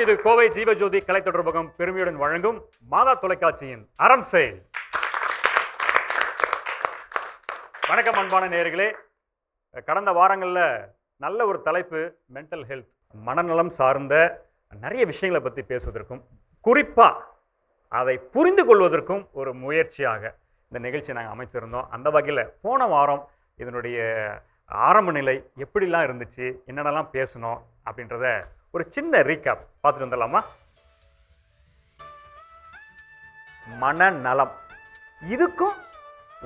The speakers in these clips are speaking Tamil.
வணக்கம் இது கோவை ஜீவஜோதி கலை தொடர்பகம் பெருமையுடன் வழங்கும் மாதா தொலைக்காட்சியின் அறம் செயல். வணக்கம் அன்பான நேர்களே கடந்த வாரங்களில் நல்ல ஒரு தலைப்பு மென்டல் ஹெல்த் மனநலம் சார்ந்த நிறைய விஷயங்களை பற்றி பேசுவதற்கும் குறிப்பாக அதை புரிந்து கொள்வதற்கும் ஒரு முயற்சியாக இந்த நிகழ்ச்சி நாங்கள் அமைச்சிருந்தோம். அந்த வகையில் போன வாரம் இதனுடைய ஆரம்ப நிலை எப்படிலாம் இருந்துச்சு என்னென்னலாம் பேசணும் அப்படின்றத ஒரு சின்ன ரீகேப் பார்த்துட்டு வந்துடலாமா? மனநலம். இதுக்கும்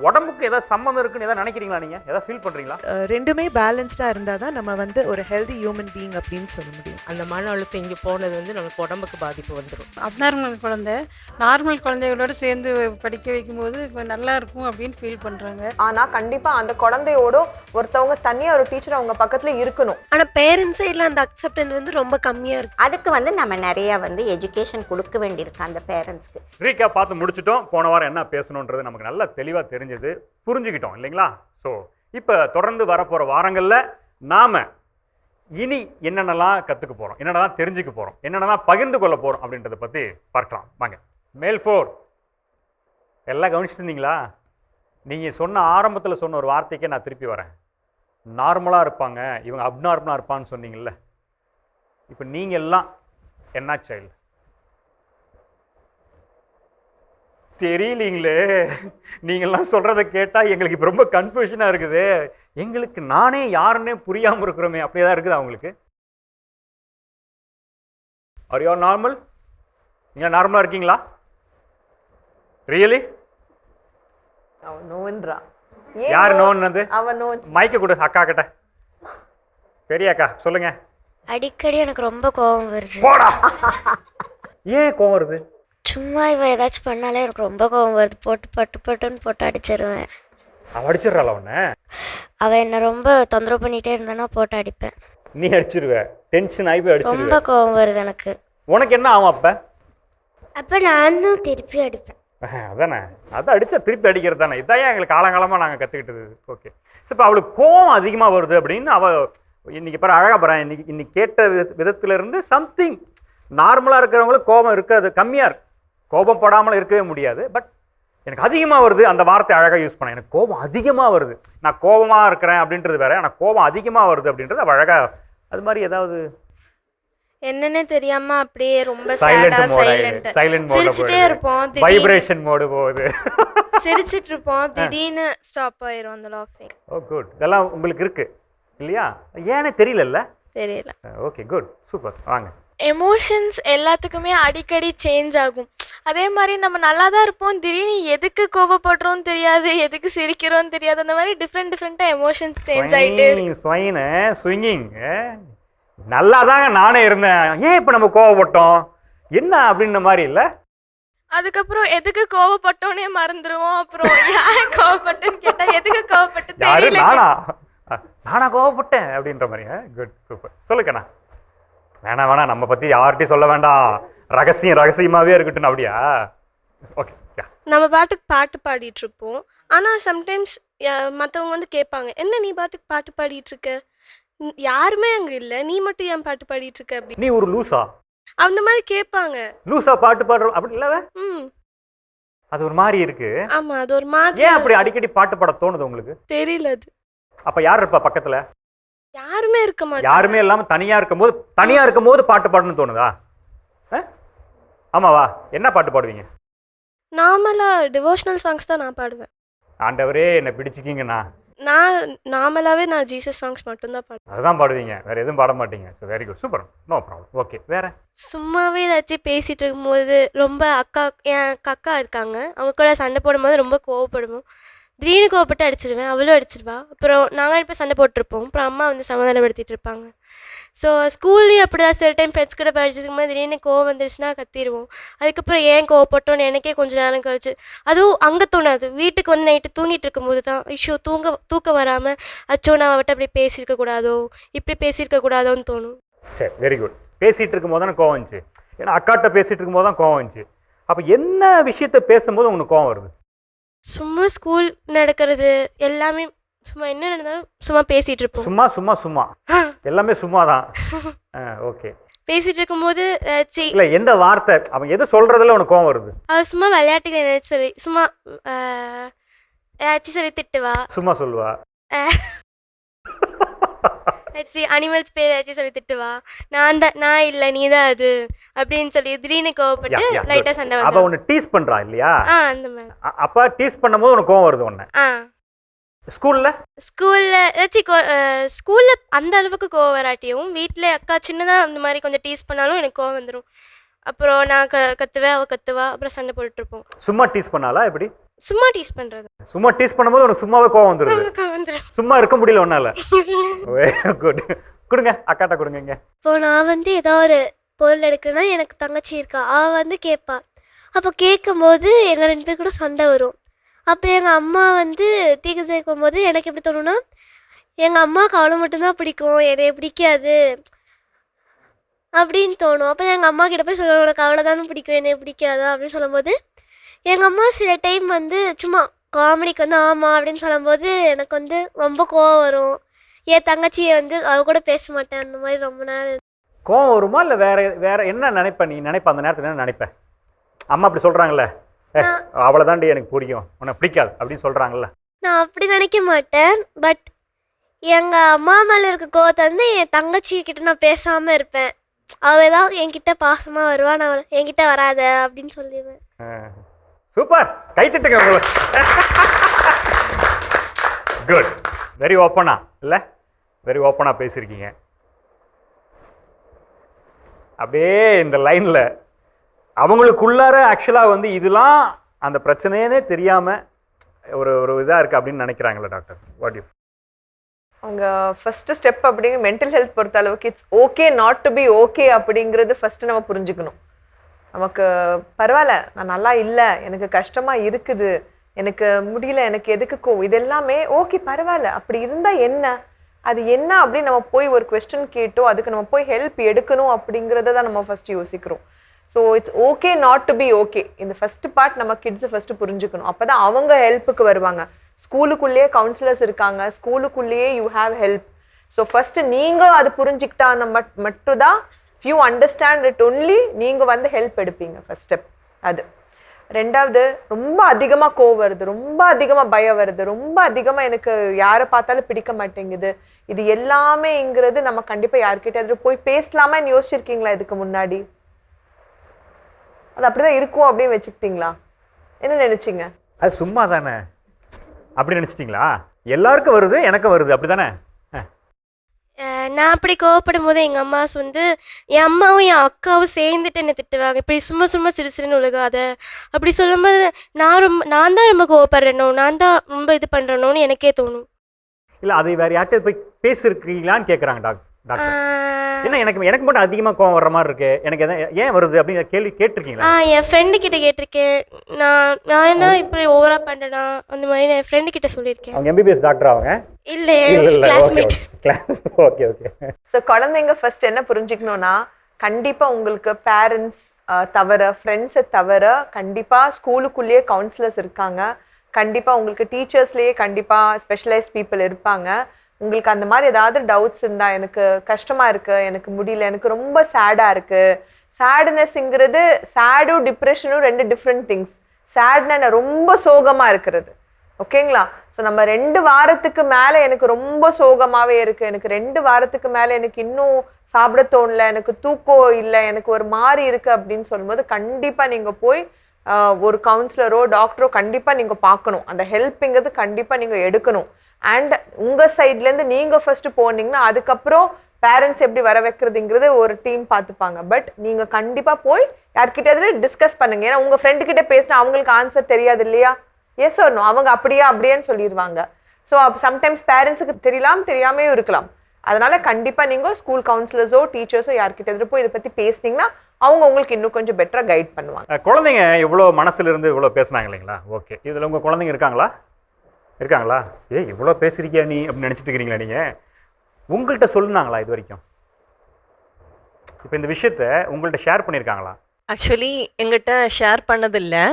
உடம்புக்கு ஏதாவது சம்மந்தம் இருக்குன்னு ஏதாவது நினைக்கிறீங்களா நீங்கள் ஏதாவது ஃபீல் பண்ணுறீங்களா ரெண்டுமே பேலன்ஸ்டாக இருந்தால் தான் நம்ம வந்து ஒரு ஹெல்தி ஹியூமன் பீயிங் அப்படின்னு சொல்ல முடியும். அந்த மன அழுத்தம் இங்கே போனது வந்து நமக்கு உடம்புக்கு பாதிப்பு வந்துடும் அப்நார்மல் குழந்தை. நார்மல் குழந்தைகளோட சேர்ந்து படிக்க வைக்கும்போது இப்போ நல்லா இருக்கும் அப்படின்னு ஃபீல் பண்ணுறாங்க ஆனா கண்டிப்பா அந்த குழந்தையோட ஒருத்தவங்க தனியா ஒரு டீச்சர் அவங்க பக்கத்துல இருக்கணும். ஆனால் பேரண்ட்ஸ் சைடில் அந்த அக்செப்டன்ஸ் வந்து ரொம்ப கம்மியாக இருக்கு. அதுக்கு வந்து நம்ம நிறைய வந்து எஜுகேஷன் கொடுக்க வேண்டியிருக்கு அந்த பேரண்ட்ஸ்க்கு ரீகேப் பார்த்து முடிச்சிட்டோம். போன வாரம் என்ன பேசணுன்றது நமக்கு நல்லா தெளிவாக தெரிஞ்சது புரிஞ்சுக்கிட்டோம் இல்லைங்களா? ஸோ இப்போ தொடர்ந்து வரப்போகிற வாரங்களில் நாம் இனி என்னென்னலாம் கற்றுக்க போகிறோம் என்னென்னலாம் தெரிஞ்சுக்க போகிறோம் என்னென்னலாம் பகிர்ந்து கொள்ள போகிறோம் அப்படின்றத பற்றி பார்க்கலாம். வாங்க. மேல் ஃபோர் எல்லாம் கவனிச்சிருந்தீங்களா நீங்கள் சொன்ன ஆரம்பத்தில் சொன்ன ஒரு வார்த்தைக்கே நான் திருப்பி வரேன். நார்மலாக இருப்பாங்க இவங்க அப்நார்மலாக இருப்பான்னு சொன்னீங்கல்ல. இப்போ நீங்கள் எல்லாம் என்ன சைல்டு தெரியலீங்களே. நீங்கள்லாம் சொல்கிறத கேட்டால் எங்களுக்கு இப்போ ரொம்ப கன்ஃபியூஷனாக இருக்குது. எங்களுக்கு நானே யாருன்னே புரியாமல் இருக்கிறோமே. அப்படியே தான் இருக்குது அவங்களுக்கு ஆர் யூ நார்மல் நீங்கள் நார்மலாக இருக்கீங்களா? ரியலி அவன் நோன்றா யார் நோன்னது அவன் மைக்க கொடு அக்கா கிட்ட. பெரிய அக்கா சொல்லுங்க. அடிக்கடி எனக்கு ரொம்ப கோவம் வருது. ஏன் கோவம் வருது? சும்மா இவ ஏதாச்சும் பண்ணாலே எனக்கு ரொம்ப கோவம் வருது. போட்டு பட்டு பட்டுன்னு போட்டு அடிச்சிருவேன். அவ அடிச்சிடுறாள் அவனை அவள் என்னை ரொம்ப தொந்தரவு பண்ணிகிட்டே இருந்தானா போட்டு அடிப்பேன். நீ அடிச்சிருவ. டென்ஷன் ஆகி போய் ரொம்ப அடிச்சிருவ கோவம் வருது எனக்கு. உனக்கு என்ன ஆகும் அப்போ? அப்போ நானும் திருப்பி அடிப்பேன். அதானே? அதான் அடிச்சா திருப்பி அடிக்கிறது தானே. இதான் எங்களுக்கு காலங்காலமாக நாங்கள் கற்றுக்கிட்டது ஓகே இப்போ அவளுக்கு கோவம் அதிகமாக வருது அப்படின்னு அவள் இன்னைக்கு பாரு அழகாக பாரு இன்னைக்கு இன்னைக்கு கேட்ட வித விதத்துல இருந்து சம்திங் நார்மலாக இருக்கிறவங்களுக்கு கோபம் இருக்காது. கம்மியாக இருக்கு. கோபம் படாமல் இருக்கவே முடியாது. பட் எனக்கு அதிகமாக வருது அந்த வார்த்தை அழகாக யூஸ் பண்ணேன். எனக்கு கோபம் அதிகமாக வருது. நான் கோபமாக இருக்கிறேன் அப்படின்றது வேற. ஆனால் கோபம் அதிகமாக வருது அப்படின்றது அழகாக அது மாதிரி ஏதாவது என்னன்னே தெரியாம அப்படியே ரொம்ப சைலண்ட் சைலண்ட் சிரிச்சுட்டே இருப்போம். வைப்ரேஷன் மோடு போகுது. சிரிச்சிட்டு இருப்போம். திடீர்னு ஸ்டாப் ஆயிரும் அந்த லாஃபிங் ஓ குட் இதெல்லாம் உங்களுக்கு இருக்கு. இல்லையா? ஏனே தெரியலல்ல? தெரியல. ஓகே குட் சூப்பர் வாங்க. எமோஷன்ஸ் எல்லாத்துக்குமே அடிக்கடி சேஞ்ச் ஆகும். அதே மாதிரி நம்ம நல்லா தான் இருப்போம். திடீர்னு எதுக்கு கோபப்படுறோம் தெரியாது எதுக்கு சிரிக்கிறோம் தெரியாது. அந்த மாதிரி டிஃப்ரெண்ட் டிஃப்ரெண்ட்டாக எமோஷன்ஸ் சேஞ்ச் ஸ்வைனு ஸ்விங்கிங் நல்லா தாங்க நானே இருந்தேன். ஏன் இப்போ நம்ம கோவப்பட்டோம்? என்ன அப்படின்ற மாதிரி இல்லை? அதுக்கப்புறம் எதுக்கு கோவப்பட்டோன்னே மறந்துடுவோம் அப்புறம் ஏன் கோவப்பட்டேன்னு கேட்டா எதுக்கு கோவப்பட்டு தெரியல நானா? கோவப்பட்டேன் அப்படின்ற மாதிரி குட் சூப்பர் சொல்லுக்கண்ணா. வேணாம் வேணாம் நம்ம பற்றி யார்கிட்டயும் சொல்ல வேண்டாம். ரகசியம் ரகசியமாகவே இருக்கட்டும் அப்படியா? ஓகே நம்ம பாட்டுக்கு பாட்டு பாடிட்டு இருப்போம் ஆனால் சம்டைம்ஸ் மற்றவங்க வந்து கேட்பாங்க என்ன நீ பாட்டுக்கு பாட்டு பாடிட்டு இருக்க யாருமே அங்கே இல்லை. நீ மட்டும் ஏன் பாட்டு பாடிட்டு இருக்க அப்படி நீ ஒரு லூசா? அந்த மாதிரி கேட்பாங்க. லூசா பாட்டு பாடுற அப்படி இல்லவே ம். அது ஒரு மாதிரி இருக்கு. ஆமாம் அது ஒரு மாதிரி ஏன் அப்படி அடிக்கடி பாட்டு பாட தோணுது உங்களுக்கு? தெரியல அது. அப்ப யார் இருப்பா பக்கத்துல? யாருமே இருக்க மாட்டாங்க. யாருமே இல்லாம தனியா இருக்கும்போது தனியா இருக்கும்போது பாட்டு பாடணும்னு தோணுதா? ஆமாவா என்ன பாட்டு பாடுவீங்க? நார்மலாக டிவோஷனல் சாங்ஸ் தான் நான் பாடுவேன். ஆண்டவரே என்னை பிடிச்சிக்கிங்கண்ணா. நான் நார்மலாகவே நான் ஜீசஸ் சாங்ஸ் மட்டும்தான் பாடுவேன். அதுதான் பாடுவீங்க. வேற எதுவும் பாட மாட்டீங்க. So very good super no problem okay வேற? சும்மாவே ஏதாச்சும் பேசிட்டு இருக்கும்போது ரொம்ப அக்கா என் அக்கா இருக்காங்க. அவங்க கூட சண்டை போடும்போது ரொம்ப கோவப்படுவோம். திடீர்னு கோவப்பட்டு அடிச்சிருவேன். அவளும் அடிச்சிருவா. அப்புறம் நாங்கள் இப்போ சண்டை போட்டிருப்போம். அப்புறம் அம்மா வந்து சமாதானப்படுத்திட்டு இருப்பாங்க. ஸோ ஸ்கூல்லேயும் அப்படி தான் சில டைம் ஃப்ரெண்ட்ஸ் கூட படிச்சிருக்கும் போது திடீர்னு கோவம் வந்துருச்சுன்னா கத்திடுவோம். அதுக்கப்புறம் ஏன் கோவப்பட்டோன்னு எனக்கே கொஞ்சம் நேரம் கழிச்சு. அதுவும் அங்கே தோணாது. வீட்டுக்கு வந்து நைட்டு தூங்கிட்டு இருக்கும்போது தான் ஐயோ தூங்க தூக்கம் வராமல் அச்சோ நான் அவட்ட அப்படி பேசியிருக்க கூடாதோ இப்படி பேசியிருக்க கூடாதோன்னு தோணும். சரி வெரி குட் பேசிட்டு இருக்கும்போது தானே கோவம் வந்துச்சு? ஏன்னா அக்காட்ட பேசிட்டு இருக்கும்போது தான் கோவம் வந்துச்சு. அப்ப என்ன விஷயத்த பேசும்போது உங்களுக்கு கோவம் வருது? சும்மா ஸ்கூல் நடக்கிறது எல்லாமே சும்மா என்ன நடந்தாலும் சும்மா பேசிட்டு இருப்போம் சும்மா சும்மா. சும்மா எல்லாமே சும்மா தான் ஓகே. பேசிகிட்டு இருக்கும்போது ஏதாச்சும் இல்ல எந்த வார்த்தை அவன் எது சொல்றதுல உனக்கு கோவம் வருது? அவள் சும்மா விளையாட்டுக்கு ஏதாச்சும் சொல்லி சும்மா அஹ், ஏதாச்சும் சொல்லி திட்டுவா. சும்மா சொல்லுவா. ஏதாச்சும் அனிமல்ஸ் பேர் ஏதாச்சும் சொல்லி திட்டுவா. நான் தான் நான் இல்லை நீ தான் அது அப்படின்னு சொல்லி திடீர்னு கோவப்பட்டு Yeah, yeah, லைட்டாக good. சண்டை அவ வந்துடும் உன்னை டீஸ் பண்றா இல்லையா? ஆ அந்த மாதிரி. அ- அப்ப டீஸ் பண்ணும்போது உனக்கு கோவம் வருது உன்னை. ஆ. ஸ்கூல்ல? ஸ்கூலில் ஏதாச்சும் ஸ்கூலில் அந்த அளவுக்கு கோவம் வராட்டியும் வீட்டில் அக்கா சின்னதாக அந்த மாதிரி கொஞ்சம் டீஸ் பண்ணாலும் எனக்கு கோவம் வந்துடும் அப்புறம் நான் க கத்துவேன் அவள் கத்துவா அப்புறம் சண்டை போட்டுட்ருப்போம். சும்மா டீஸ் பண்ணாலா எப்படி? சும்மா டீஸ் பண்ணுறது சும்மா டீஸ் பண்ணும்போது உனக்கு சும்மாவே கோவம் வந்துருது. வந்துடும் சும்மா இருக்க முடியல உன்னால. குட் கொடுங்க அக்காட்ட கொடுங்க இங்க. இப்போ நான் வந்து ஏதோ ஒரு பொருள் எடுக்கிறேன்னா எனக்கு தங்கச்சி இருக்கா. அவள் வந்து கேட்பா அப்போ கேட்கும்போது எங்கள் ரெண்டு பேர் கூட சண்டை வரும். அப்போ எங்கள் அம்மா வந்து தீக்கு சேர்க்கும் போது எனக்கு எப்படி தோணும்னா எங்கள் அம்மாவுக்கு அவளை மட்டும்தான் பிடிக்கும் என்னைய பிடிக்காது அப்படின்னு தோணும். அப்போ எங்கள் அம்மா கிட்ட போய் சொல்லுவேன் உனக்கு அவ்வளோதானு தானே பிடிக்கும் என்னைய பிடிக்காதா அப்படின்னு சொல்லும்போது எங்கள் அம்மா சில டைம் வந்து சும்மா காமெடிக்கு வந்து ஆமாம் அப்படின்னு சொல்லும்போது எனக்கு வந்து ரொம்ப கோவம் வரும். என் தங்கச்சியை வந்து அவ கூட பேச மாட்டேன் அந்த மாதிரி ரொம்ப நேரம் கோவம் வருமா? இல்லை வேற வேற என்ன நினைப்ப நீ? நினைப்ப அந்த நேரத்தில் என்ன நினைப்ப? அம்மா அப்படி சொல்கிறாங்களே ஏ அவளை தாண்டி எனக்கு பிடிக்கும். உனக்கு பிடிக்காது அப்படின்னு சொல்றாங்கல்ல. நான் அப்படி நினைக்க மாட்டேன் பட் எங்கள் அம்மா மேலே இருக்க கோவத்தை வந்து என் தங்கச்சி கிட்ட நான் பேசாமல் இருப்பேன். அவள் ஏதாவது என்கிட்ட பாசமாக வருவா நான் என்கிட்ட வராத அப்படின்னு சொல்லிடுவேன். சூப்பர். கை தட்டுங்க குட் வெரி ஓப்பனா இல்ல? வெரி ஓப்பனா பேசியிருக்கீங்க. அப்படியே இந்த லைன்ல அவங்களுக்குள்ளார ஆக்சுவலாக வந்து இதெல்லாம் அந்த பிரச்சனையே தெரியாமல் ஒரு ஒரு இதாக இருக்குது அப்படின்னு நினைக்கிறாங்களா டாக்டர். வாட் யூ அவங்க ஃபஸ்ட்டு ஸ்டெப் அப்படிங்கிற மென்டல் ஹெல்த் பொறுத்த அளவுக்கு it's okay not to be okay அப்படிங்கிறது ஃபஸ்ட்டு நம்ம புரிஞ்சுக்கணும். நமக்கு பரவாயில்ல நான் நல்லா இல்லை எனக்கு கஷ்டமாக இருக்குது எனக்கு முடியல எனக்கு எதுக்கு கோ இது எல்லாமே ஓகே பரவாயில்ல அப்படி இருந்தால் என்ன? அது என்ன அப்படின்னு நம்ம போய் ஒரு கொஸ்டின் கேட்டோ அதுக்கு நம்ம போய் ஹெல்ப் எடுக்கணும் அப்படிங்கிறத தான் நம்ம ஃபஸ்ட்டு யோசிக்கிறோம். So it's okay not to be okay இந்த ஃபஸ்ட்டு பார்ட் நம்ம கிட்ஸை ஃபஸ்ட்டு புரிஞ்சுக்கணும். அப்போ தான் அவங்க ஹெல்ப்புக்கு வருவாங்க. ஸ்கூலுக்குள்ளேயே கவுன்சிலர்ஸ் இருக்காங்க. ஸ்கூலுக்குள்ளேயே you have help so first நீங்கள் அது புரிஞ்சுக்கிட்டா மட் மட்டும் தான் ஃபியூ அண்டர்ஸ்டாண்ட் இட் ஒன்லி நீங்கள் வந்து ஹெல்ப் எடுப்பீங்க ஃபஸ்ட் ஸ்டெப் அது. ரெண்டாவது ரொம்ப அதிகமாக கோவம் வருது. ரொம்ப அதிகமாக பயம் வருது. ரொம்ப அதிகமாக எனக்கு யாரை பார்த்தாலும் பிடிக்க மாட்டேங்குது. இது எல்லாமேங்கிறது நம்ம கண்டிப்பாக யார்கிட்டயாவது போய் பேசலாமான்னு யோசிச்சிருக்கீங்களா இதுக்கு முன்னாடி? அது அப்படிதான் இருக்கும் அப்படின்னு வச்சுக்கிட்டீங்களா? என்ன நினைச்சீங்க? அது சும்மா தானே அப்படி நினைச்சிட்டீங்களா? எல்லாருக்கும் வருது எனக்கும் வருது அப்படிதானே? அஹ், அஹ் நான் அப்படி கோவப்படும் போது எங்கள் அம்மா வந்து என் அம்மாவும் என் அக்காவும் சேர்ந்துட்டு என்னை திட்டுவாங்க. இப்படி சும்மா சும்மா சிறு சிறுன்னு உழுகாத. அப்படி சொல்லும்போது நான் ரொம்ப நான் தான் ரொம்ப கோவப்படுறேனோ நான் தான் ரொம்ப இது பண்ணுறேனோன்னு எனக்கே தோணும். இல்ல அதை வேற யார்கிட்ட போய் பேசிருக்கீங்களான்னு கேக்குறாங்க டாக்டர். என்ன எனக்கு எனக்கு மட்டும் அதிகமா கோவம் வர்ற மாதிரி இருக்கு. எனக்கு எதை ஏன் வருது அப்படிங்கிற கேள்வி கேட்டிருக்கீங்களா? ஆ என் ஃப்ரெண்டு கிட்ட கேட்டிருக்கேன். நான் நான் என்ன இப்படி ஓவரா பண்ணனா அந்த மாதிரி நான் என் ஃப்ரெண்டு கிட்ட சொல்லியிருக்கேன். அவங்க எம்பிபிஎஸ் டாக்டர் அவங்க? இல்லை கிளாஸ்மேட் ஓகே ஓகே ஸோ குழந்தைங்க ஃபர்ஸ்ட் என்ன புரிஞ்சுக்கணும்னா கண்டிப்பா உங்களுக்கு பேரண்ட்ஸ் தவிர ஃப்ரெண்ட்ஸை தவிர கண்டிப்பா ஸ்கூலுக்குள்ளேயே கவுன்சிலர்ஸ் இருக்காங்க. கண்டிப்பா உங்களுக்கு டீச்சர்ஸ்லேயே கண்டிப்பா ஸ்பெஷலைஸ்ட் பீப்புள் இருப்பாங்க. உங்களுக்கு அந்த மாதிரி ஏதாவது டவுட்ஸ் இருந்தா எனக்கு கஷ்டமா இருக்கு எனக்கு முடியல எனக்கு ரொம்ப சேடா இருக்கு. சேட்னஸ்ங்கிறது சேடும் டிப்ரெஷனும் ரெண்டு டிஃப்ரெண்ட் திங்ஸ் சேட்னா ரொம்ப சோகமா இருக்கிறது. ஓகேங்களா ஸோ நம்ம ரெண்டு வாரத்துக்கு மேலே எனக்கு ரொம்ப சோகமாகவே இருக்குது எனக்கு ரெண்டு வாரத்துக்கு மேலே எனக்கு இன்னும் சாப்பிட தோணல எனக்கு தூக்கம் இல்லை எனக்கு ஒரு மாதிரி இருக்குது அப்படின்னு சொல்லும்போது கண்டிப்பாக நீங்கள் போய் ஒரு கவுன்சிலரோ டாக்டரோ கண்டிப்பாக நீங்கள் பார்க்கணும். அந்த ஹெல்ப்புங்கிறது கண்டிப்பாக நீங்கள் எடுக்கணும். அண்ட் உங்கள் சைட்ல இருந்து ஃபஸ்ட்டு போனீங்கன்னா அதுக்கப்புறம் பேரண்ட்ஸ் எப்படி வர வைக்கிறதுங்கிறது ஒரு டீம் பார்த்துப்பாங்க. பட் நீங்கள் கண்டிப்பாக போய் யார்கிட்டயாவது டிஸ்கஸ் பண்ணுங்க. ஏன்னா உங்கள் ஃப்ரெண்டுக்கிட்ட பேசினா அவங்களுக்கு ஆன்சர் தெரியாது இல்லையா? எஸ் ஒன்றும் அவங்க அப்படியா அப்படியேன்னு சொல்லிடுவாங்க ஸோ சம்டைம்ஸ் பேரண்ட்ஸுக்கு தெரியலாம் தெரியாமையும் இருக்கலாம். அதனால கண்டிப்பாக நீங்கள் ஸ்கூல் கவுன்சிலர்ஸோ டீச்சர்ஸோ யார்கிட்ட போய் இதை பற்றி பேசுனீங்கன்னா அவங்க உங்களுக்கு இன்னும் கொஞ்சம் பெட்டரா கைட் பண்ணுவாங்க. குழந்தைங்க இவ்வளோ மனசுல இருந்து இவ்வளோ பேசுனாங்க இல்லைங்களா? ஓகே இதில் உங்க குழந்தைங்க இருக்காங்களா? இருக்காங்களா? ஏய் இவ்வளோ பேசுகிறீங்க நீ அப்படின்னு நினச்சிட்டு இருக்கிறீங்களா நீங்கள் உங்கள்கிட்ட சொல்லுனாங்களா இது வரைக்கும்? இப்போ இந்த விஷயத்த உங்கள்கிட்ட ஷேர் பண்ணியிருக்காங்களா ஆக்சுவலி எங்கிட்ட ஷேர் பண்ணதில்லை.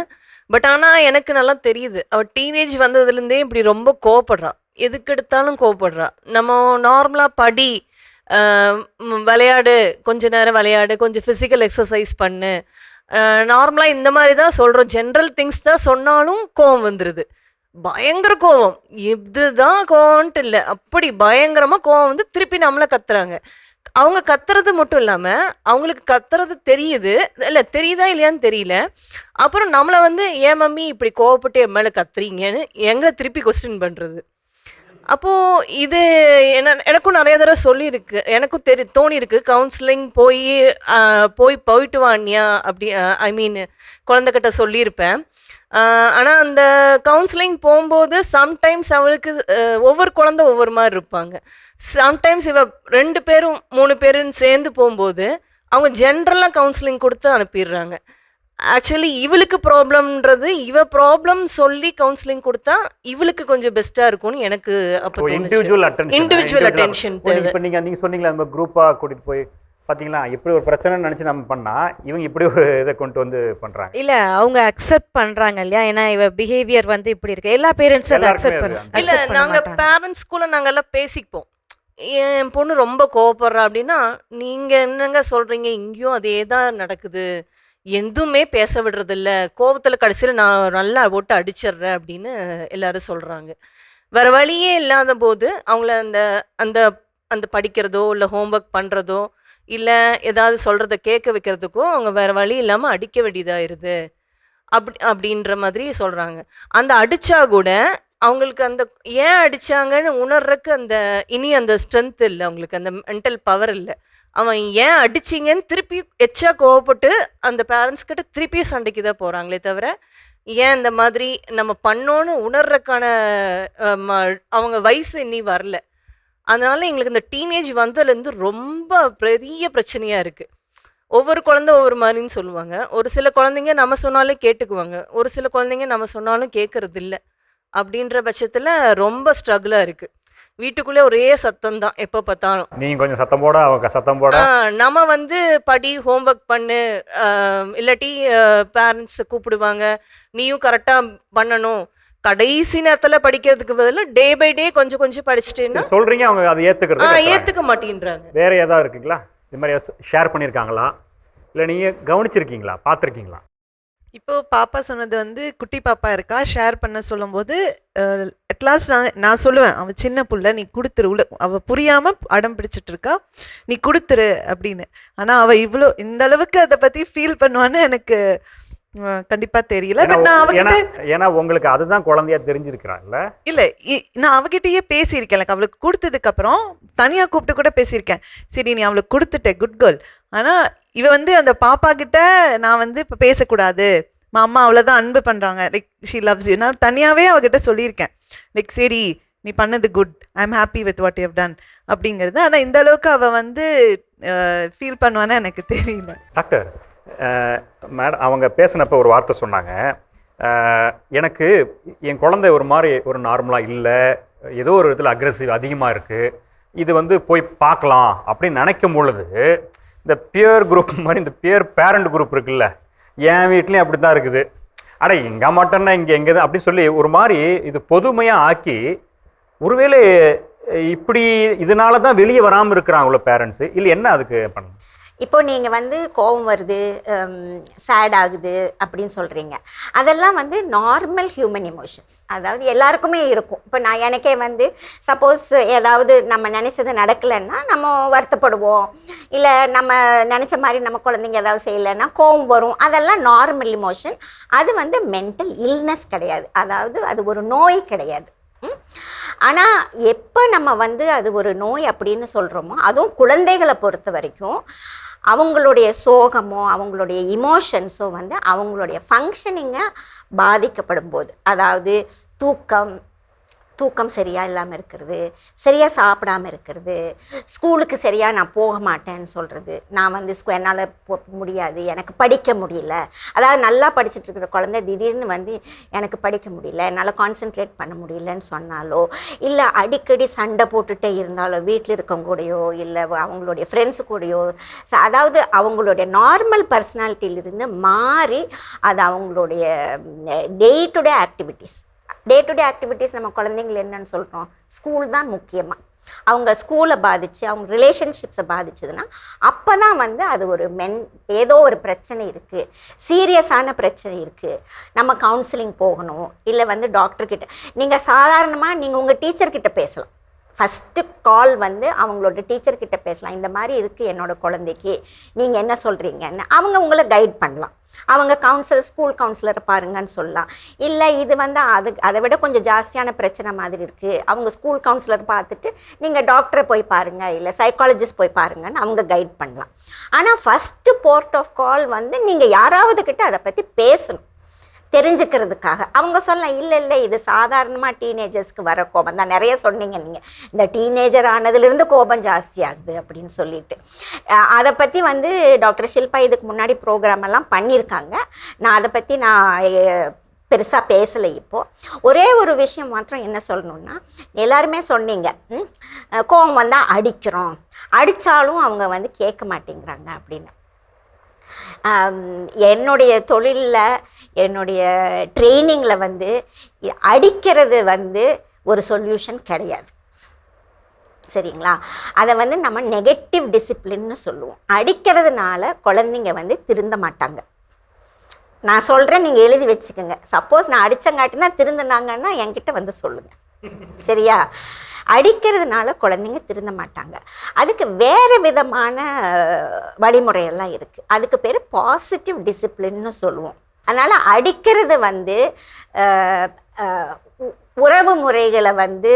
பட் ஆனால் எனக்கு நல்லா தெரியுது. அவள் டீனேஜ் வந்ததுலேருந்தே இப்படி ரொம்ப கோவப்படுறான் எதுக்கு எடுத்தாலும் கோவப்படுறான் நம்ம நார்மலாக படி விளையாடு. கொஞ்ச நேரம் விளையாடு. கொஞ்சம் ஃபிசிக்கல் எக்ஸசைஸ் பண்ணு. நார்மலாக இந்த மாதிரி தான் சொல்கிறோம் ஜென்ரல் திங்ஸ் தான் சொன்னாலும் கோவம் வந்துடுது பயங்கர கோவம். இதுதான் கோவம்ன்ட்டு இல்லை. அப்படி பயங்கரமாக கோவம் வந்து திருப்பி நம்மளை கத்துறாங்க. அவங்க கத்துறது மட்டும் இல்லாமல் அவங்களுக்கு கத்துறது தெரியுது. இல்லை தெரியுதா இல்லையான்னு தெரியல. அப்புறம் நம்மளை வந்து ஏன் மம்மி இப்படி கோவப்பட்டு என் மேலே கத்துறீங்கன்னு? எங்களை திருப்பி கொஸ்டின் பண்ணுறது அப்போது இது என்ன எனக்கும் நிறைய தடவை சொல்லியிருக்கு. எனக்கும் தெரி தோணியிருக்கு. கவுன்சிலிங் போய் போய் போயிட்டு வாணியா அப்படி ஐ மீன் குழந்தைகிட்ட சொல்லியிருப்பேன். ஆனால் அந்த கவுன்சிலிங் போகும்போது சம்டைம்ஸ் அவளுக்கு ஒவ்வொரு குழந்தை ஒவ்வொரு மாதிரி இருப்பாங்க. சம்டைம்ஸ் இவ ரெண்டு பேரும் மூணு பேருன்னு சேர்ந்து போகும்போது அவங்க ஜென்ரலாக கவுன்சிலிங் கொடுத்து அனுப்பிடுறாங்க. ஆக்சுவலி இவளுக்கு ப்ராப்ளம்ன்றது இவ ப்ராப்ளம் சொல்லி கவுன்சிலிங் கொடுத்தா இவளுக்கு கொஞ்சம் பெஸ்ட்டாக இருக்கும்னு எனக்கு அப்போ இண்டிவிஜுவல் அட்டென்ஷன் attention தேவை. இப்போ நீங்க நீங்க சொன்னீங்களா நம்ம குரூப்பா கூட்டிட்டு போய் பாத்தீங்களா இப்படி ஒரு பிரச்சனை நினைச்சு நம்ம பண்ணா இவங்க இப்படி ஒரு இதை கொண்டு வந்து பண்றாங்க. இல்ல அவங்க அக்செப்ட் பண்றாங்க இல்லையா? ஏன்னா இவ பிஹேவியர் வந்து இப்படி இருக்கு. எல்லா பேரண்ட்ஸும் அதை அக்செப்ட் அது பண்ண அந்த- இல்ல accept பண்ண நாங்க மாட்டாங்க. பேரண்ட்ஸ்குள்ள நாங்க எல்லாம் பேசிப்போம் என் பொண்ணு ரொம்ப கோவப்படுறா அப்படின்னா நீங்க என்னங்க சொல்றீங்க? இங்கேயும் அதே தான் நடக்குது. எதுவுமே பேச விடுறதில்ல. கோபத்தில் கடைசியில் நான் நல்லா போட்டு அடிச்சிடுறேன் அப்படின்னு எல்லாரும் சொல்கிறாங்க வேறு வழியே இல்லாத போது அவங்கள அந்த அந்த அந்த படிக்கிறதோ இல்லை ஹோம்ஒர்க் பண்ணுறதோ இல்லை ஏதாவது சொல்கிறத கேட்க வைக்கிறதுக்கோ அவங்க வேறு வழி இல்லாமல் அடிக்க வேண்டியதாயிருது. அப்படி அப்படின்ற மாதிரி சொல்கிறாங்க அந்த அடித்தா கூட அவங்களுக்கு அந்த ஏன் அடித்தாங்கன்னு உணர்றதுக்கு அந்த இனி அந்த ஸ்ட்ரென்த் இல்லை. அவங்களுக்கு அந்த மென்டல் பவர் இல்லை. அவன் ஏன் அடிச்சிங்கன்னு திருப்பி எச்சா கோவப்பட்டு அந்த பேரண்ட்ஸ் கிட்ட திருப்பியும் சண்டைக்கு தான் போகிறாங்களே தவிர ஏன் இந்த மாதிரி நம்ம பண்ணோன்னு உணர்றக்கான ம- அவங்க வயசு இன்னி வரல. அதனால எங்களுக்கு இந்த டீனேஜ் வந்ததுலேருந்து ரொம்ப பெரிய பிரச்சனையாக இருக்குது ஒவ்வொரு குழந்தை ஒவ்வொரு மாதிரின்னு சொல்லுவாங்க. ஒரு சில குழந்தைங்க நம்ம சொன்னாலும் கேட்டுக்குவாங்க. ஒரு சில குழந்தைங்க நம்ம சொன்னாலும் கேட்கறதில்ல அப்படின்ற பட்சத்தில் ரொம்ப ஸ்ட்ரகிளாக இருக்குது வீட்டுக்குள்ளே ஒரே சத்தம் தான் எப்போ பார்த்தாலும். நீங்க கொஞ்சம் சத்தம் போட அவங்க சத்தம் போட. நம்ம வந்து படி ஹோம்ஒர்க் பண்ணு இல்லாட்டி பேரண்ட்ஸ் கூப்பிடுவாங்க நீயும் கரெக்டாக பண்ணணும். கடைசி நேரத்தில் படிக்கிறதுக்கு பதிலாக டே பை டே கொஞ்சம் கொஞ்சம் படிச்சுட்டேன்னா சொல்றீங்க அவங்க அதை கத்துறாங்க. ஏற்றுக்க மாட்டேன்றாங்க. வேற ஏதாவது இருக்குங்களா? இது மாதிரி ஷேர் பண்ணியிருக்காங்களா? இல்லை நீங்க கவனிச்சிருக்கீங்களா? பார்த்துருக்கீங்களா? இப்போ பாப்பா சொன்னது வந்து குட்டி பாப்பா இருக்கா? ஷேர் பண்ண சொல்லும்போது அட்லாஸ்ட் நான் நான் சொல்லுவேன் அவ சின்ன புள்ள நீ கொடுத்துரு உள்ள அவ புரியாம அடம் பிடிச்சிட்டு இருக்கா நீ கொடுத்துரு அப்படின்னு. ஆனா அவ இவ்வளோ இந்த அளவுக்கு அதை பத்தி ஃபீல் பண்ணுவான்னு எனக்கு கண்டிப்பா தெரியல. பட் நான் அவகிட்ட ஏன்னா உங்களுக்கு அதுதான் குழந்தையா தெரிஞ்சிருக்கிறாங்கல்ல இல்ல நான் அவகிட்டயே பேசியிருக்கேன். எனக்கு அவளுக்கு கொடுத்ததுக்கு அப்புறம் தனியா கூப்பிட்டு கூட பேசியிருக்கேன். சரி நீ அவளுக்கு கொடுத்துட்ட குட் கேர்ள் ஆனால் இவ வந்து அந்த பாப்பா கிட்ட நான் வந்து இப்போ பேசக்கூடாது. அம்மா அவ்வளோதான் அன்பு பண்ணுறாங்க லைக் ஷீ லவ்ஸ் யூ நான் தனியாகவே அவகிட்ட சொல்லியிருக்கேன். லைக் சரி நீ பண்ணது good I'm happy with what you done அப்படிங்கிறது. ஆனால் இந்த அளவுக்கு அவ வந்து ஃபீல் பண்ணுவான்னு எனக்கு தெரியல. டாக்டர் மேடம் அவங்க பேசினப்ப ஒரு வார்த்தை சொன்னாங்க. எனக்கு என் குழந்தை ஒரு மாதிரி ஒரு நார்மலாக இல்லை. ஏதோ ஒரு இதில் அக்ரெசிவ் அதிகமாக இருக்குது இது வந்து போய் பார்க்கலாம் அப்படின்னு நினைக்கும் பொழுது இந்த பியர் குரூப் மாதிரி இந்த பியர் பேரண்ட் குரூப் இருக்குல்ல என் வீட்லேயும் அப்படி தான் இருக்குது. அட எங்கே மட்டும்னா இங்கே எங்கே அப்படின்னு சொல்லி ஒரு மாதிரி இது பொதுமையாக ஆக்கி ஒருவேளை இப்படி இதனால தான் வெளியே வராமல் இருக்கிறாங்களோ பேரண்ட்ஸு இல்லை என்ன அதுக்கு பண்ணணும்? இப்போ நீங்கள் வந்து கோபம் வருது சேட் ஆகுது அப்படின்னு சொல்கிறீங்க அதெல்லாம் வந்து நார்மல் ஹியூமன் எமோஷன்ஸ் அதாவது எல்லாருக்குமே இருக்கும். இப்போ நான் எனக்கே வந்து சப்போஸ் ஏதாவது நம்ம நினச்சது நடக்கலைன்னா நம்ம வருத்தப்படுவோம். இல்லை நம்ம நினச்ச மாதிரி நம்ம குழந்தைங்க ஏதாவது செய்யலைன்னா கோபம் வரும். அதெல்லாம் நார்மல் எமோஷன் அது வந்து மென்டல் இல்னஸ் கிடையாது. அதாவது அது ஒரு நோய் கிடையாது. ஆனால் எப்போ நம்ம வந்து அது ஒரு நோய் அப்படின்னு சொல்கிறோமோ அதுவும் குழந்தைகளை பொறுத்த வரைக்கும் அவங்களுடைய சோகமோ அவங்களுடைய இமோஷன்ஸோ வந்து அவங்களுடைய ஃபங்க்ஷனிங்கை பாதிக்கப்படும் போது அதாவது தூக்கம் தூக்கம் சரியாக இல்லாமல் இருக்கிறது சரியாக சாப்பிடாம இருக்கிறது ஸ்கூலுக்கு சரியாக நான் போக மாட்டேன்னு சொல்கிறது நான் வந்து ஸ்கூ என்னால் போ முடியாது எனக்கு படிக்க முடியல. அதாவது நல்லா படிச்சுட்டு இருக்கிற குழந்தை திடீர்னு வந்து எனக்கு படிக்க முடியல என்னால் கான்சென்ட்ரேட் பண்ண முடியலன்னு சொன்னாலோ இல்லை அடிக்கடி சண்டை போட்டுட்டே இருந்தாலோ வீட்டில் இருக்கவங்க கூடயோ இல்லை அவங்களுடைய ஃப்ரெண்ட்ஸு கூடயோ அதாவது அவங்களுடைய நார்மல் பர்சனாலிட்டியிலிருந்து மாறி அது அவங்களுடைய day to day activities day to day activities நம்ம குழந்தைங்கள் என்னன்னு சொல்கிறோம் ஸ்கூல் தான் முக்கியமாக அவங்க ஸ்கூலை பாதித்து அவங்க ரிலேஷன்ஷிப்ஸை பாதிச்சதுன்னா அப்போ தான் வந்து அது ஒரு மென் ஏதோ ஒரு பிரச்சனை இருக்குது சீரியஸான பிரச்சனை இருக்குது நம்ம கவுன்சிலிங் போகணும். இல்லை வந்து டாக்டர்கிட்ட நீங்கள் சாதாரணமாக நீங்கள் உங்கள் டீச்சர்கிட்ட பேசலாம். ஃபஸ்ட்டு கால் வந்து அவங்களோட டீச்சர்கிட்ட பேசலாம். இந்த மாதிரி இருக்குது என்னோட குழந்தைக்கு. நீங்கள் என்ன சொல்கிறீங்கன்னு அவங்க உங்களை கைட் பண்ணலாம். அவங்க கவுன்சிலர் ஸ்கூல் கவுன்சிலரை பாருங்கன்னு சொல்லலாம். இல்லை இது வந்து அது அதை விட கொஞ்சம் ஜாஸ்தியான பிரச்சனை மாதிரி இருக்குது அவங்க ஸ்கூல் கவுன்சிலர் பார்த்துட்டு நீங்கள் டாக்டரை போய் பாருங்கள் இல்லை சைக்காலஜிஸ்ட் போய் பாருங்கன்னு அவங்க கைட் பண்ணலாம். ஆனால் ஃபஸ்ட்டு போர்ட் ஆஃப் கால் வந்து நீங்கள் யாராவது கிட்ட அதை பற்றி பேசணும். தெரிஞ்சுக்கிறதுக்காக. அவங்க சொல்லலாம் இல்லை இல்லை இது சாதாரணமாக டீனேஜர்ஸ்க்கு வர கோபம் தான். நிறைய சொன்னீங்க நீங்கள் இந்த டீனேஜர் ஆனதுலேருந்து கோபம் ஜாஸ்தி ஆகுது அப்படின்னு சொல்லிட்டு. அதை பற்றி வந்து டாக்டர் ஷில்பா இதுக்கு முன்னாடி ப்ரோக்ராம் எல்லாம் பண்ணியிருக்காங்க. நான் அதை பற்றி நான் பெருசாக பேசலை இப்போது ஒரே ஒரு விஷயம் மாத்திரம் என்ன சொல்லணும்னா எல்லாருமே சொன்னீங்க கோவம் கோபம் வந்தால் அடிக்கிறோம். அடித்தாலும் அவங்க வந்து கேட்க மாட்டேங்கிறாங்க அப்படின்னு. என்னுடைய தொழிலில் என்னுடைய ட்ரைனிங்கில் வந்து அடிக்கிறது வந்து ஒரு சொல்யூஷன் கிடையாது. சரிங்களா? அதை வந்து நம்ம நெகட்டிவ் டிசிப்ளின்னு சொல்லுவோம். அடிக்கிறதுனால குழந்தைங்க வந்து திருந்த மாட்டாங்க. நான் சொல்கிறேன் நீங்கள் எழுதி வச்சுக்கோங்க. சப்போஸ் நான் அடித்தங்காட்டினா திருந்தினாங்கன்னா என்கிட்ட வந்து சொல்லுங்கள் சரியா? அடிக்கிறதுனால குழந்தைங்க திருந்த மாட்டாங்க. அதுக்கு வேறு விதமான வழிமுறையெல்லாம் இருக்குது அதுக்கு பேர் பாசிட்டிவ் டிசிப்ளின்னு சொல்லுவோம். அதனால் அடிக்கிறது வந்து உ- உறவு முறைகளை வந்து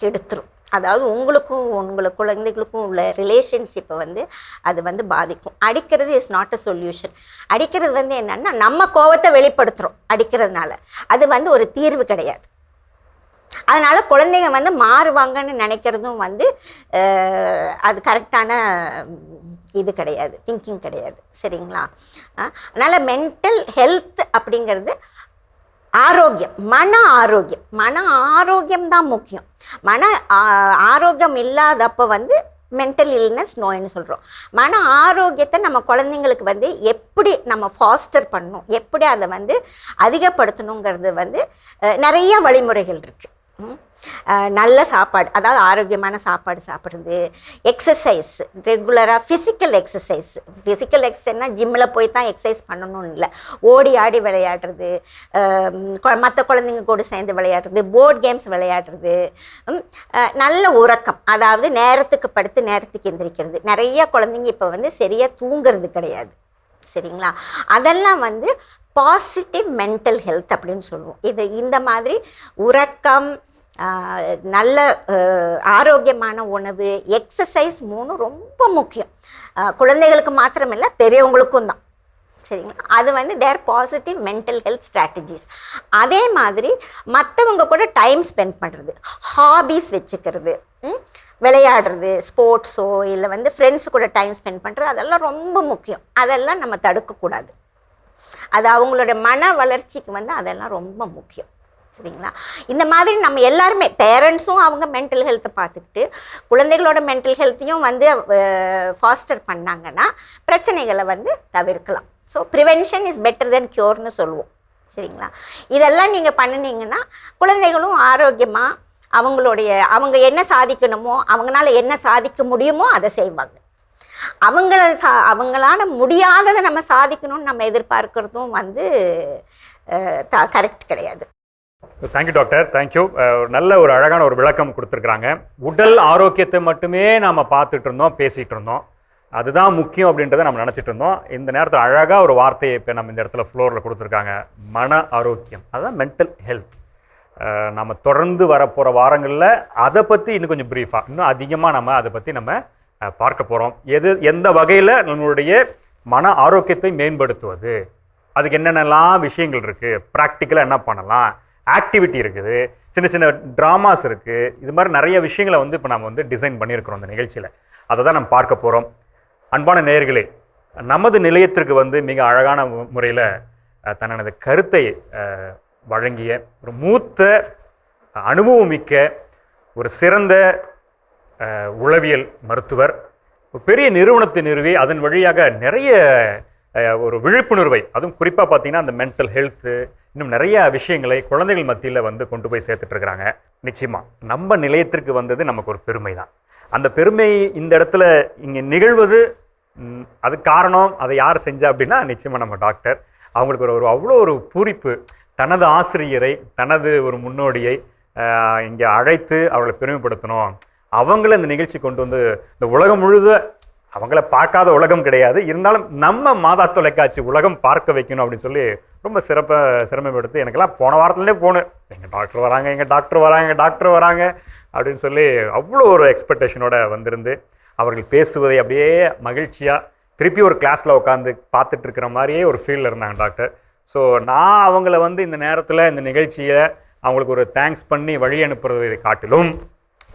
கெடுத்துரும். அதாவது உங்களுக்கும் உங்களுக்கு குழந்தைகளுக்கும் உள்ள ரிலேஷன்ஷிப்பை வந்து அது வந்து பாதிக்கும். அடிக்கிறது இஸ் நாட் அ சொல்யூஷன் அடிக்கிறது வந்து என்னென்னா நம்ம கோவத்தை வெளிப்படுத்துகிறோம் அடிக்கிறதுனால. அது வந்து ஒரு தீர்வு கிடையாது. அதனால் குழந்தைங்க வந்து மாறுவாங்கன்னு நினைக்கிறதும் வந்து அது கரெக்டான இது கிடையாது திங்கிங் கிடையாது சரிங்களா? அதனால் மென்டல் ஹெல்த் அப்படிங்கிறது ஆரோக்கியம் மன ஆரோக்கியம். மன ஆரோக்கியம் தான் முக்கியம். மன ஆரோக்கியம் இல்லாதப்போ வந்து மென்டல் இல்னஸ் நோய்னு சொல்கிறோம் மன ஆரோக்கியத்தை நம்ம குழந்தைங்களுக்கு வந்து எப்படி நம்ம ஃபாஸ்டர் பண்ணணும் எப்படி அதை வந்து அதிகப்படுத்தணுங்கிறது வந்து நிறைய வழிமுறைகள் இருக்குது நல்ல சாப்பாடு அதாவது ஆரோக்கியமான சாப்பாடு சாப்பிட்றது எக்ஸசைஸ் ரெகுலராக ஃபிசிக்கல் எக்ஸசைஸ் ஃபிசிக்கல் எக்ஸசைஸ்னால் ஜிம்மில் போய் தான் எக்ஸசைஸ் பண்ணணும்னு இல்லை. ஓடி ஆடி விளையாடுறது மற்ற குழந்தைங்க கூட சேர்ந்து விளையாடுறது போர்டு கேம்ஸ் விளையாடுறது நல்ல உறக்கம். அதாவது நேரத்துக்கு படுத்து நேரத்துக்கு எந்திரிக்கிறது. நிறைய குழந்தைங்க இப்போ வந்து சரியாக தூங்குறது கிடையாது. சரிங்களா? அதெல்லாம் வந்து பாசிட்டிவ் மென்டல் ஹெல்த் அப்படின்னு சொல்லுவோம். இது இந்த மாதிரி உறக்கம் நல்ல ஆரோக்கியமான உணவு எக்ஸசைஸ் மூணு ரொம்ப முக்கியம். குழந்தைகளுக்கு மாத்திரமில்லை பெரியவங்களுக்கும் தான். சரிங்களா? அது வந்து their positive mental health strategies அதே மாதிரி மற்றவங்க கூட டைம் ஸ்பெண்ட் பண்ணுறது ஹாபீஸ் வச்சுக்கிறது விளையாடுறது ஸ்போர்ட்ஸோ இல்லை வந்து ஃப்ரெண்ட்ஸ் கூட டைம் ஸ்பெண்ட் பண்ணுறது அதெல்லாம் ரொம்ப முக்கியம். அதெல்லாம் நம்ம தடுக்கக்கூடாது. அது அவங்களோட மன வளர்ச்சிக்கு வந்து அதெல்லாம் ரொம்ப முக்கியம். சரிங்களா? இந்த மாதிரி நம்ம எல்லாருமே பேரண்ட்ஸும் அவங்க மென்டல் ஹெல்த்தை பார்த்துக்கிட்டு குழந்தைகளோட மென்டல் ஹெல்த்தையும் வந்து ஃபாஸ்டர் பண்ணாங்கன்னா பிரச்சனைகளை வந்து தவிர்க்கலாம். So prevention is better than க்யூர்னு சொல்லுவோம். சரிங்களா? இதெல்லாம் நீங்கள் பண்ணினீங்கன்னா குழந்தைகளும் ஆரோக்கியமாக அவங்களுடைய அவங்க என்ன சாதிக்கணுமோ அவங்களால என்ன சாதிக்க முடியுமோ அதை செய்வாங்க. அவங்கள சா அவங்களால முடியாததை நம்ம சாதிக்கணும்னு நம்ம எதிர்பார்க்கறதும் வந்து கரெக்ட் கிடையாது. தேங்க்யூ டாக்டர் தேங்க்யூ ஒரு நல்ல ஒரு அழகான ஒரு விளக்கம் கொடுத்துருக்குறாங்க. உடல் ஆரோக்கியத்தை மட்டுமே நாம் பார்த்துட்டு இருந்தோம் பேசிகிட்டு இருந்தோம். அதுதான் முக்கியம் அப்படின்றத நம்ம நினச்சிட்டு இருந்தோம். இந்த நேரத்தில் அழகாக ஒரு வார்த்தையை இப்போ நம்ம இந்த இடத்துல ஃப்ளோரில் கொடுத்துருக்காங்க. மன ஆரோக்கியம். அதுதான் மென்டல் ஹெல்த் நம்ம தொடர்ந்து வரப்போகிற வாரங்களில் அதை பற்றி இன்னும் கொஞ்சம் ப்ரீஃபாக இன்னும் அதிகமாக நம்ம அதை பற்றி நம்ம பார்க்க போகிறோம் எது எந்த வகையில் நம்மளுடைய மன ஆரோக்கியத்தை மேம்படுத்துவது? அதுக்கு என்னென்னலாம் விஷயங்கள் இருக்குது ப்ராக்டிக்கலாக என்ன பண்ணலாம்? ஆக்டிவிட்டி இருக்குது சின்ன சின்ன ட்ராமாஸ் இருக்குது இது மாதிரி நிறைய விஷயங்களை வந்து இப்போ நம்ம வந்து டிசைன் பண்ணியிருக்கிறோம் இந்த நிகழ்ச்சியில். அதை தான் நம்ம பார்க்க போகிறோம் அன்பான நேயர்களே நமது நிலையத்திற்கு வந்து மிக அழகான முறையில் தனது கருத்தை வழங்கிய ஒரு மூத்த அனுபவமிக்க ஒரு சிறந்த உளவியல் மருத்துவர் ஒரு பெரிய நிறுவனத்தை நிறுவி அதன் வழியாக நிறைய ஒரு விழிப்புணர்வை. அதுவும் குறிப்பாக பார்த்தீங்கன்னா அந்த மென்டல் ஹெல்த்து இன்னும் நிறைய விஷயங்களை குழந்தைகள் மத்தியில் வந்து கொண்டு போய் சேர்த்துட்ருக்குறாங்க. நிச்சயமாக நம்ம நிலையத்திற்கு வந்தது நமக்கு ஒரு பெருமை தான் அந்த பெருமை இந்த இடத்துல இங்கே நிகழ்வது அது காரணம் அதை யார் செஞ்சா அப்படின்னா நிச்சயமாக நம்ம டாக்டர். அவங்களுக்கு ஒரு ஒரு அவ்வளோ ஒரு பூரிப்பு. தனது ஆசிரியரை தனது ஒரு முன்னோடியை இங்கே அழைத்து அவர்களை பெருமைப்படுத்தணும். அவங்கள இந்த நிகழ்ச்சி கொண்டு வந்து இந்த உலகம் முழுத அவங்கள பார்க்காத உலகம் கிடையாது. இருந்தாலும் நம்ம மாதா தொலைக்காட்சி உலகம் பார்க்க வைக்கணும் அப்படின்னு சொல்லி ரொம்ப சிறப்ப சிரமப்படுத்து எனக்கெல்லாம் போன வாரத்துலேயே போனேன் எங்கள் டாக்டர் வராங்க எங்கள் டாக்டர் வராங்க எங்கள் டாக்டர் வராங்க அப்படின்னு சொல்லி அவ்வளோ ஒரு எக்ஸ்பெக்டேஷனோட வந்திருந்து அவர்கள் பேசுவதை அப்படியே மகிழ்ச்சியாக திருப்பி ஒரு கிளாஸில் உட்காந்து பார்த்துட்டு இருக்கிற மாதிரியே ஒரு ஃபீலில் இருந்தாங்க டாக்டர் ஸோ நான் அவங்கள வந்து இந்த நேரத்தில் இந்த நிகழ்ச்சியை அவங்களுக்கு ஒரு தேங்க்ஸ் பண்ணி வழி அனுப்புறதை காட்டிலும்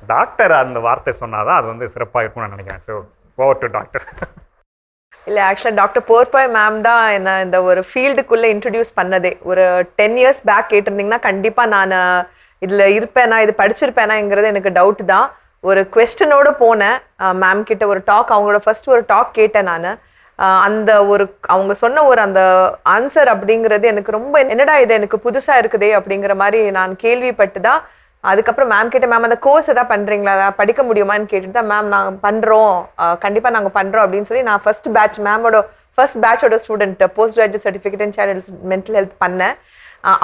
டாக்டர் அந்த வார்த்தை சொன்னாதான் அது வந்து சிறப்பாக இருக்கும்னு நான் நினைக்கிறேன். ஸோ ஓவர் டு டாக்டர் இல்லை ஆக்சுவலாக டாக்டர் போர்பாய் மேம் தான் என்ன இந்த ஒரு ஃபீல்டுக்குள்ளே இன்ட்ரடியூஸ் பண்ணதே. ஒரு டென் இயர்ஸ் பேக் கேட்டிருந்தீங்கன்னா கண்டிப்பாக நான் இதில் இருப்பேனா இது படிச்சிருப்பேனாங்கிறது எனக்கு டவுட் தான். ஒரு கொஸ்டனோட போனேன். மேம் கிட்ட ஒரு டாக் அவங்களோட ஃபர்ஸ்ட் ஒரு டாக் கேட்டேன் நான். அந்த ஒரு அவங்க சொன்ன ஒரு அந்த ஆன்சர் அப்படிங்கிறது எனக்கு ரொம்ப என்னடா இது எனக்கு புதுசாக இருக்குதே அப்படிங்கிற மாதிரி நான் கேள்விப்பட்டு தான் அதுக்கப்புறம் மேம் கிட்ட மேம் அந்த கோர்ஸ் எதாவது பண்ணுறீங்களா அதான் படிக்க முடியுமான்னு கேட்டுட்டு தான் மேம் நாங்கள் பண்ணுறோம் கண்டிப்பாக நாங்கள் பண்ணுறோம் அப்படின்னு சொல்லி நான் ஃபர்ஸ்ட் பேட்ச் மேமோட first பேட்சோட student post graduate certificate and child mental health பண்ணேன்.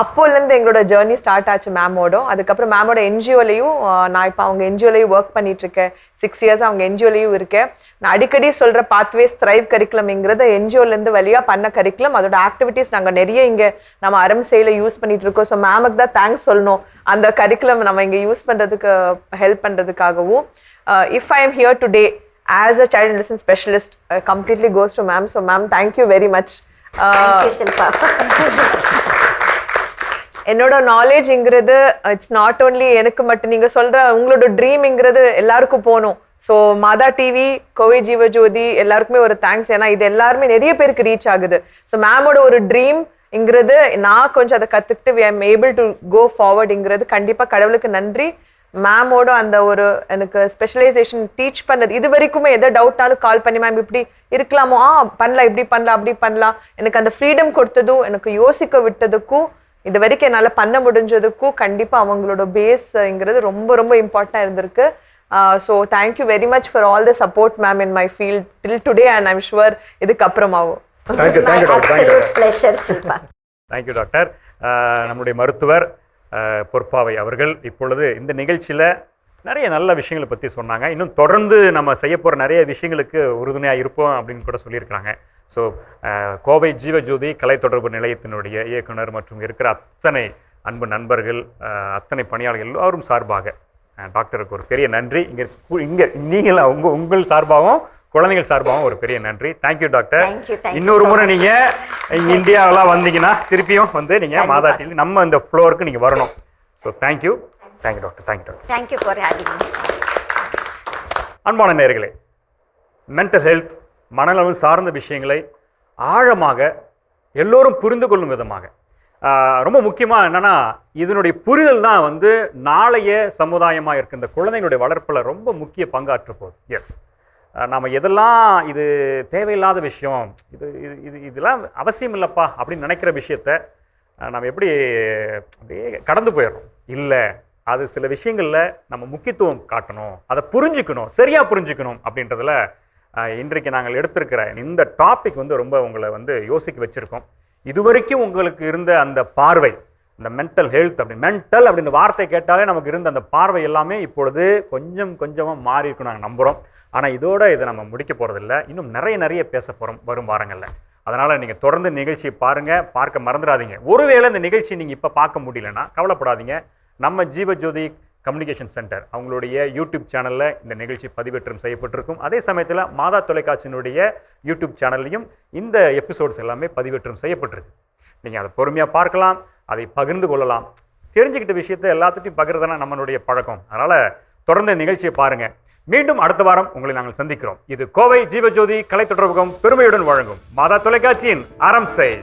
அப்போலேருந்து எங்களோட ஜேர்னி ஸ்டார்ட் ஆச்சு மேமோட. அதுக்கப்புறம் மேமோட என்ஜிஓலையும் நான் இப்போ அவங்க என்ஜிஓலையும் ஒர்க் பண்ணிட்டு இருக்கேன் சிக்ஸ் இயர்ஸ் அவங்க என்ஜிஓலையும் இருக்கேன். நான் அடிக்கடி சொல்கிற பாத்வேஸ் த்ரைவ் கரிக்குலம்ங்கிறத என்ஜிஓலேருந்து வழியாக பண்ண கரிக்குலம் அதோட ஆக்டிவிட்டீஸ் நாங்கள் நிறைய இங்கே நம்ம அறம் செயல யூஸ் பண்ணிட்டு இருக்கோம் ஸோ மேமுக்கு தான் தேங்க்ஸ் சொல்லணும். அந்த கரிக்குலம் நம்ம இங்கே யூஸ் பண்ணுறதுக்கு help பண்ணுறதுக்காகவும் if I'm here today as a child medicine specialist completely goes to ma'am so ma'am thank you very much thank you Shilpa என்னோட நாலேஜ்ங்கிறது இட்ஸ் நாட் ஓன்லி எனக்கு மட்டும் நீங்க சொல்ற உங்களோட ட்ரீம்ங்கிறது எல்லாருக்கும் போகணும். ஸோ மாதா டிவி கோவை ஜீவஜோதி எல்லாருக்குமே ஒரு தேங்க்ஸ் ஏன்னா இது எல்லாருமே நிறைய பேருக்கு ரீச் ஆகுது. ஸோ மேமோட ஒரு ட்ரீம்ங்கிறது நான் கொஞ்சம் அதை கற்றுக்கிட்டு we I'm able to go ஃபார்வர்டுங்கிறது கண்டிப்பாக கடவுளுக்கு நன்றி. மேமோட அந்த ஒரு எனக்கு ஸ்பெஷலைசேஷன் டீச் பண்ணது இது வரைக்குமே எதை டவுட்னாலும் கால் பண்ணி மேம் இப்படி இருக்கலாமோ? ஆ பண்ணலாம் இப்படி பண்ணலாம் அப்படி பண்ணலாம். எனக்கு அந்த ஃப்ரீடம் கொடுத்ததும் எனக்கு யோசிக்க விட்டதுக்கும் இது வரைக்கும் என்னால் பண்ண முடிஞ்சதுக்கும் கண்டிப்பாக அவங்களோட பேஸ்ங்கிறது ரொம்ப ரொம்ப இம்பார்ட்டண்டாக இருந்திருக்கு. So thank you very much for all the support ma'am in my field till today and I'm sure இதுக்கப்புறமாவும். Thank you doctor நம்முடைய மருத்துவர் அஹ், பொற்பாவை அவர்கள் இப்பொழுது இந்த நிகழ்ச்சியில் நிறைய நல்ல விஷயங்களை பற்றி சொன்னாங்க. இன்னும் தொடர்ந்து நம்ம செய்ய போகிற நிறைய விஷயங்களுக்கு உறுதுணையாக இருப்போம் அப்படின்னு கூட சொல்லியிருக்கிறாங்க. ஸோ கோவை ஜீவஜோதி கலை தொடர்பு நிலையத்தினுடைய இயக்குனர் மற்றும் இருக்கிற அத்தனை அன்பு நண்பர்கள் அஹ், அத்தனை பணியாளர்கள் எல்லோரும் சார்பாக அஹ், டாக்டருக்கு ஒரு பெரிய நன்றி. இங்கே இங்கே நீங்கள் உங்கள் உங்கள் சார்பாகவும் குழந்தைகள் சார்பாகவும் ஒரு பெரிய நன்றி. தேங்க்யூ டாக்டர் இன்னொரு முறை much. நீங்க இங்க இந்தியாவெல்லாம் வந்தீங்கன்னா திருப்பியும் வந்து நீங்க கண்டிப்பா. மாதா டிவி நம்ம இந்த ஃப்ளோருக்கு நீங்க வரணும். So thank you thank you doctor thank you doctor thank you for having அன்பான நேர்களே மென்டல் ஹெல்த் மனநலம் சார்ந்த விஷயங்களை ஆழமாக எல்லோரும் புரிந்து கொள்ளும் விதமாக. ரொம்ப முக்கியமாக என்னென்னா இதனுடைய புரிதல் தான் வந்து நாளைய சமுதாயமாக இருக்க இந்த குழந்தைங்களுடைய வளர்ப்பில் ரொம்ப முக்கிய பங்காற்ற போகுது. எஸ் நாம் எதெல்லாம் இது தேவையில்லாத விஷயம் இது இது இது இதெல்லாம் அவசியம் இல்லைப்பா அப்படின்னு நினைக்கிற விஷயத்த நம்ம எப்படி அப்படியே கடந்து போயிடுறோம். இல்லை அது சில விஷயங்களில் நம்ம முக்கியத்துவம் காட்டணும் அதை புரிஞ்சுக்கணும் சரியாக புரிஞ்சுக்கணும் அப்படின்றதுல இன்றைக்கு நாங்கள் எடுத்திருக்கிற இந்த டாபிக் வந்து ரொம்ப உங்களை வந்து யோசிக்க வச்சுருக்கோம். இதுவரைக்கும் உங்களுக்கு இருந்த அந்த பார்வை இந்த மென்டல் ஹெல்த் அப்படி மென்டல் அப்படின்னு வார்த்தை கேட்டாலே நமக்கு இருந்த அந்த பார்வை எல்லாமே இப்பொழுது கொஞ்சம் கொஞ்சமாக மாறி இருக்கும் நாங்கள் நம்புகிறோம் ஆனால் இதோட இதை நம்ம முடிக்க போகிறதில்ல இன்னும் நிறைய நிறைய பேச போகிறோம் வரும் வாரங்களில். அதனால் நீங்கள் தொடர்ந்து நிகழ்ச்சியை பாருங்கள் பார்க்க மறந்துடாதீங்க. ஒருவேளை இந்த நிகழ்ச்சி நீங்கள் இப்போ பார்க்க முடியலன்னா கவலைப்படாதீங்க. நம்ம ஜீவஜோதி கம்யூனிகேஷன் சென்டர். அவங்களுடைய யூடியூப் சேனலில் இந்த நிகழ்ச்சி பதிவேற்றம் செய்யப்பட்டிருக்கும். அதே சமயத்தில் மாதா தொலைக்காட்சியினுடைய யூடியூப் சேனல்லையும் இந்த எபிசோட்ஸ் எல்லாமே பதிவேற்றம் செய்யப்பட்டிருக்கு. நீங்கள் அதை பொறுமையாக பார்க்கலாம் அதை பகிர்ந்து கொள்ளலாம். தெரிஞ்சுக்கிட்ட விஷயத்தை எல்லாத்துட்டையும் பகிர்றதுனா நம்மளுடைய பழக்கம். அதனால் தொடர்ந்து நிகழ்ச்சியை பாருங்கள் மீண்டும் அடுத்த வாரம் உங்களை நாங்கள் சந்திக்கிறோம். இது கோவை ஜீவஜோதி கலை தொடர்பகம். பெருமையுடன் வழங்கும் மாதா தொலைக்காட்சியின் அறம் செய்